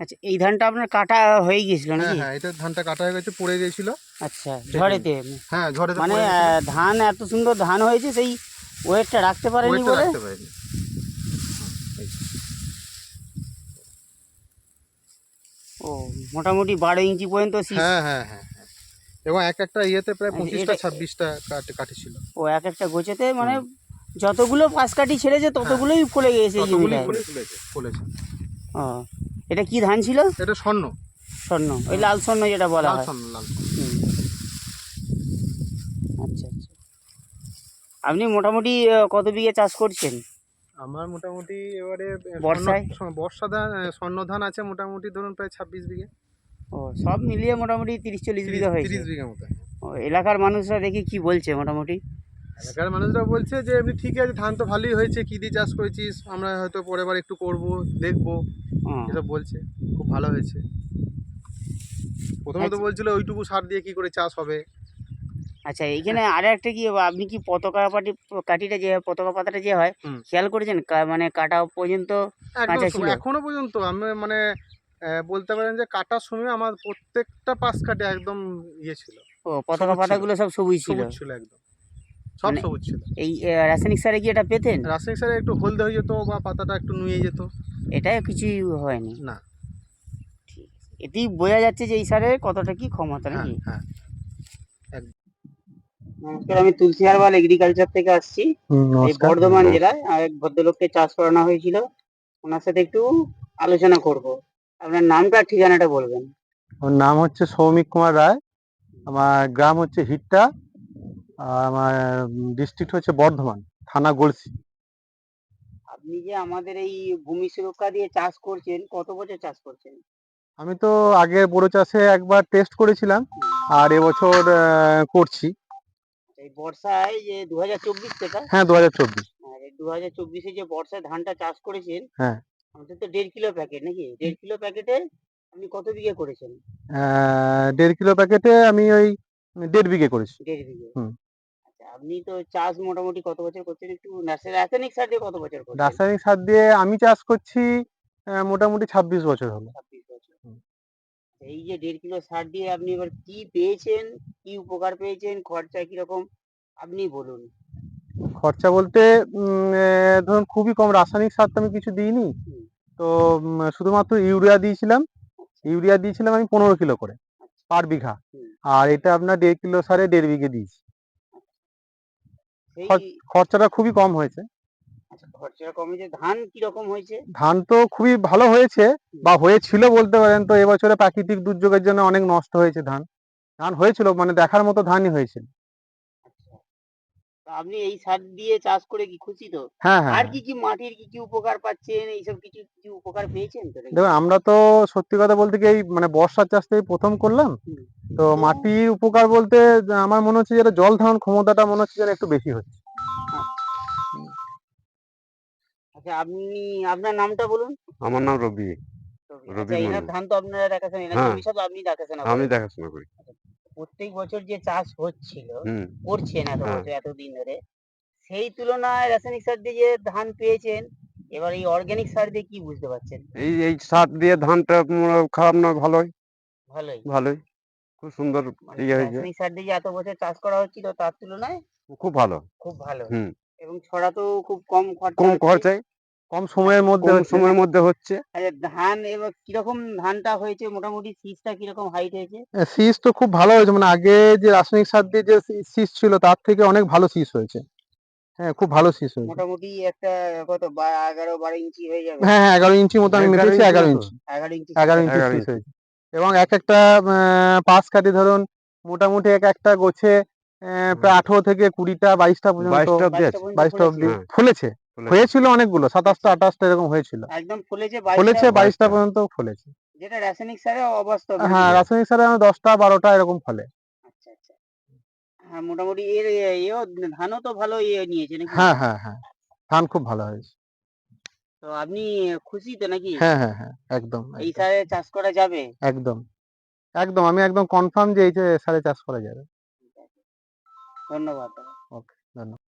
আচ্ছা এই ধানটা আপনার কাটা হয়ে গিয়েছিল হ্যাঁ নাকি? হ্যাঁ এটা ধানটা কাটা হয়ে গেছে পড়ে গিয়েছিল। আচ্ছা ঝড়েতে? হ্যাঁ ঝড়ে মানে ধান এত সুন্দর ধান হয়েছে সেই ওয়েটটা রাখতে পারেনি বলে? রাখতে পারিনি। ও মোটামুটি বারো ইঞ্চি পর্যন্ত হ্যাঁ হ্যাঁ হ্যাঁ হ্যাঁ। এবং এক একটা ইয়েতে প্রায় আচ্ছা, পঁচিশটা ছাব্বিশটা কাঠি ছিল ও এক একটা গোছেতে মানে যতগুলো পাশ কাটি ছেড়েছে ততগুলোই ফলে গিয়েছে ফুলেছে ফুলেছে। ও এটা কি ধান ছিল? এটা স্বর্ণ। স্বর্ণ। ওই লাল স্বর্ণ যেটা বলা হয়। স্বর্ণ লাল আচ্ছা আচ্ছা। আপনি মোটামুটি কত বিঘে চাষ করছেন? আমার মোটামুটি এবারে বর্ষায়? বর্ষা ধান স্বর্ণ ধান আছে মোটামুটি ধরুন প্রায় ছাব্বিশ বিঘে। ও সব মিলিয়ে মোটামুটি তিরিশ চল্লিশ বিঘা হয়েছে। তিরিশ বিঘা মতো। ও, এলাকার মানুষরা দেখি কি বলছে মোটামুটি? এলাকার মানুষরা বলছে যে এমনি ঠিক আছে ধান তো ভালোই হয়েছে কী দিয়ে চাষ করেছিস? আমরা হয়তো পরের বার একটু করব দেখব। এসব বলছে খুব ভালো হয়েছে। প্রথমে তো আচ্ছা। বলছিল ওইটুকু সার দিয়ে কি করে চাষ হবে। আচ্ছা এইখানে আর একটা কি আপনি কি পতাকা পাটি কাঠিটা যে পতাকা পাতাটা যে হয় খেয়াল করেছেন? মানে কাটা পর্যন্ত একদম কাঁচা ছিল? এখনও পর্যন্ত। আমি মানে বলতে পারেন যে কাটার সময় আমার প্রত্যেকটা পাশ কাটে একদম ইয়ে ছিল। ও পতাকা পাতাগুলো সব সবুজ ছিল? সবুজ ছিল একদম। সব মানে- সবুজ ছিল। এই আহ, রাসায়নিক সারে কি এটা পেতেন? রাসায়নিক সারে একটু হলদে হয়ে যেত বা পাতাটা একটু নুয়ে যেত। এটাই কিছুই হয়নি। না। এতেই বোঝা যাচ্ছে যে এই সারের কতটা কি ক্ষমতা হ্যাঁ নাকি? হ্যাঁ। নমস্কার আমি তুলসী হারবাল এগ্রিকালচার থেকে আসছি। এই বর্ধমান জেলায় আর এক ভদ্রলোককে চাষ করানো হয়েছিল। ওনার সাথে একটু আলোচনা করব। আপনার নামটা ঠিকানাটা বলবেন। আমার নাম হচ্ছে সৌমিক কুমার রায়। আমার গ্রাম হচ্ছে হিট্টা। আমার ডিস্ট্রিক্ট হচ্ছে বর্ধমান থানা গলসি। আপনি যে আমাদের এই ভূমি সুরক্ষা দিয়ে চাষ করছেন কত বছর চাষ করছেন? আমি তো আগে বড় চাষে একবার টেস্ট করেছিলাম আর এবছর করছি। এই বর্ষায় যে দু হাজার চব্বিশ সেটা হ্যাঁ দু হাজার চব্বিশ। আর দু হাজার চব্বিশে যে বর্ষায় ধানটা চাষ করেছেন হ্যাঁ। আমাদের তো দেড় কিলো প্যাকেট নাকি? দেড় কিলো প্যাকেটে আপনি কত বিঘে করেছেন? দেড় কিলো প্যাকেটে আমি ওই দেড় বিঘে করেছি। দেড় বিঘে। হুম। আপনি তো চাষ মোটামুটি কত বছর করছেন? একটু রাসায়নিক সার দিয়ে কত বছর করছেন? রাসায়নিক সার দিয়ে আমি চাষ করছি মোটামুটি ছাব্বিশ বছর হলো। ছাব্বিশ বছর। এই যে দেড় কিলো সার দিয়ে আপনি এবার কি পেয়েছেন? কি উপকার পেয়েছেন? খরচা কীরকম? আপনি বলুন। খরচা বলতে ধরুন খুবই কম। রাসায়নিক সার তো আমি কিছু দিইনি। তো শুধুমাত্র ইউরিয়া দিয়েছিলাম। ইউরিয়া দিয়েছিলাম আমি পনেরো কিলো করে পার বিঘা। আর এটা আপনার দেড় কিলো সারে দেড় বিঘে দিয়েছি। খরচাটা খুবই কম হয়েছে। আচ্ছা কম হয়েছে। ধান কীরকম হয়েছে? ধান তো খুবই ভালো হয়েছে বা হয়েছিল বলতে পারেন তো এবছরে প্রাকৃতিক দুর্যোগের জন্য অনেক নষ্ট হয়েছে ধান। ধান হয়েছিল মানে দেখার মতো ধানই হয়েছিল আপনি এই সার দিয়ে চাষ করে কি খুশি তো? হ্যাঁ হ্যাঁ আর কি কি মাটির কি কি উপকার পাচ্ছেন? এইসব কিছু কিছু উপকার পেয়েছেন তো নাকি? দেখুন আমরা তো সত্যি কথা বলতে কি এই মানে বর্ষার চাষটাই প্রথম করলাম। তো মাটির উপকার বলতে আমার মনে হচ্ছে যেটা জল ধারণ ক্ষমতাটা মনে হচ্ছে যেন একটু বেশি হচ্ছে। আচ্ছা। আপনি আপনার নামটা বলুন। আমার নাম রবি। রবি। আচ্ছা এনার ধান তো আপনারা দেখাশোনা এনার হ্যাঁ। জমি সব আপনি দেখাশোনা আমি দেখাশোনা করি। প্রত্যেক বছর যে চাষ হচ্ছিল করছেন এত হ্যাঁ। বছর এতদিন ধরে। সেই তুলনায় রাসায়নিক সার দিয়ে যে ধান পেয়েছেন এবার এই অর্গানিক সার দিয়ে কি বুঝতে পারছেন? এই এই সার দিয়ে ধানটা খারাপ নয় ভালোই? ভালোই। ভালোই। খুব সুন্দর মানে ইয়ে হয়েছে। রাসায়নিক সার দিয়ে যে এত বছর চাষ করা হচ্ছিল তার তুলনায় খুব ভালো। খুব ভালো। হুম। এবং ছড়াতেও খুব কম খরচা কম। খরচায় কম সময়ের মধ্যে কম সময়ের মধ্যে হচ্ছে। আচ্ছা ধান এবার কীরকম ধানটা হয়েছে? মোটামুটি শীষটা কীরকম হাইট হয়েছে? শীষ তো খুব ভালো হয়েছে। মানে আগে যে রাসায়নিক সার দিয়ে যে শীষ ছিল তার থেকে অনেক ভালো শীষ হয়েছে। হ্যাঁ খুব ভালো শীষ হয়েছে। মোটামুটি একটা কত এগারো বারো ইঞ্চি হয়ে যাবে। হ্যাঁ হ্যাঁ এগারো ইঞ্চি মতো আমি এগারো মেপেছি ইঞ্চি এগারো ইঞ্চি এগারো ইঞ্চি এগারো ইঞ্চি। শীষ হয়েছে। এবং এক একটা আহ, পাশ কাটি ধরুন মোটামুটি এক একটা গোছে আহ, প্রায় আঠারো থেকে কুড়িটা বাইশটা পর্যন্ত বাইশটা অব্দি ফলেছে। হ্যাঁ। হয়েছিল অনেকগুলো সাতাশটা আঠাশটা এরকম হয়েছিল। একদম ফলেছে ফলেছে বাইশটা। পর্যন্ত ফলেছে যেটা রাসায়নিক সারে অবাস্তব হ্যাঁ রাসায়নিক সারে আমার দশটা বারোটা এরকম ফলে। আচ্ছা আচ্ছা। হ্যাঁ মোটামুটি এর এও ধানও তো ভালো ইয়ে নিয়েছে নাকি? হ্যাঁ হ্যাঁ হ্যাঁ। ধান খুব ভালো হয়েছে। তো আপনি খুশি তো নাকি? হ্যাঁ হ্যাঁ হ্যাঁ একদম এই সারে চাষ করা যাবে? একদম একদম। আমি একদম কনফার্ম যে এই সারে চাষ করা যাবে। ধন্যবাদ। ওকে ধন্যবাদ।